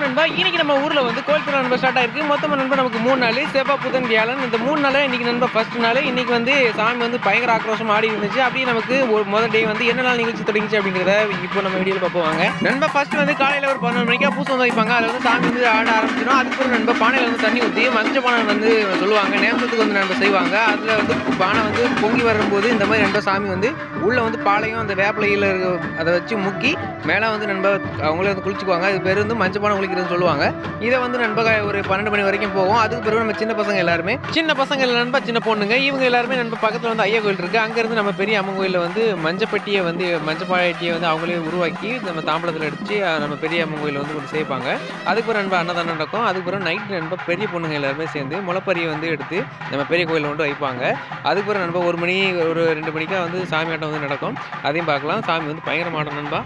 no, நண்பா இன்னைக்கு நம்ம ஊரில் வந்து கோயில் திருவிழா நண்பர் ஸ்டார்ட் ஆயிருக்கு. மொத்தமாக நண்பர் நமக்கு மூணு நாள். செவ்வா புதன் வியாழன். இந்த மூணு நாள் இன்றைக்கி நண்பா ஃபர்ஸ்ட் நாள். இன்னைக்கு வந்து சாமி வந்து பயங்கர ஆக்ரோஷம் ஆடி இருந்துச்சு. அப்படியே நமக்கு ஒரு முதல் டே வந்து என்ன நாள் நிகழ்ச்சி தொடங்கிச்சு அப்படிங்கிறத இப்போ நம்ம வீடியோவில் பார்ப்போம் வாங்க. நண்பா ஃபர்ஸ்ட் வந்து காலையில் ஒரு பதினொரு மணிக்கா பூசம் வந்து வைப்பாங்க. அதில் வந்து சாமி வந்து ஆட ஆரம்பிச்சிடும் அதுக்கப்புறம் நண்பா பானையில் வந்து தண்ணி ஊற்றி மஞ்ச பானை வந்து சொல்லுவாங்க. நேமத்துக்கு வந்து நண்பர் செய்வாங்க. அதில் வந்து பானை வந்து பொங்கி வரும்போது இந்த மாதிரி நண்பர் சாமி வந்து உள்ளே வந்து பாலையும் அந்த வேப்பிலையில் இருக்க அதை வச்சு முக்கி மேலே வந்து நண்பர் அவங்களே வந்து குளிச்சுக்குவாங்க. அது பேர் வந்து மஞ்ச பானை இருக்குன்னு சொல்லுவாங்க. இதை வந்து நண்பா ஒரு பன்னெண்டு மணி வரைக்கும் போகும். அதுக்கு பிறகு நம்ம சின்ன பசங்க எல்லாருமே சின்ன பசங்க நண்பா சின்ன பொண்ணுங்க இவங்க எல்லாருமே நண்ப பக்கத்தில் வந்து ஐயா கோயில் இருக்கு. அங்கேருந்து நம்ம பெரிய அம்மன் கோயிலில் வந்து மஞ்சப்பட்டியை வந்து மஞ்சப்பாட்டியை வந்து அவங்களே உருவாக்கி நம்ம தாம்பளத்தில் அடிச்சு நம்ம பெரிய அம்மன் கோயிலில் வந்து கொண்டு சேர்ப்பாங்க. அதுக்கு பிறகு நண்பா அன்னதானம் நடக்கும். அதுக்கு பிறகு நைட் நண்பா பெரிய பொண்ணுங்க எல்லாருமே சேர்ந்து முளப்பரியை வந்து எடுத்து நம்ம பெரிய கோயிலில் கொண்டு வைப்பாங்க. அதுக்கு பிறகு நண்பா ஒரு மணி ஒரு ரெண்டு மணிக்கா வந்து சாமி ஆட்டம் வந்து நடக்கும். அதையும் பார்க்கலாம். சாமி வந்து பயங்கரமாட்டம் நண்பா.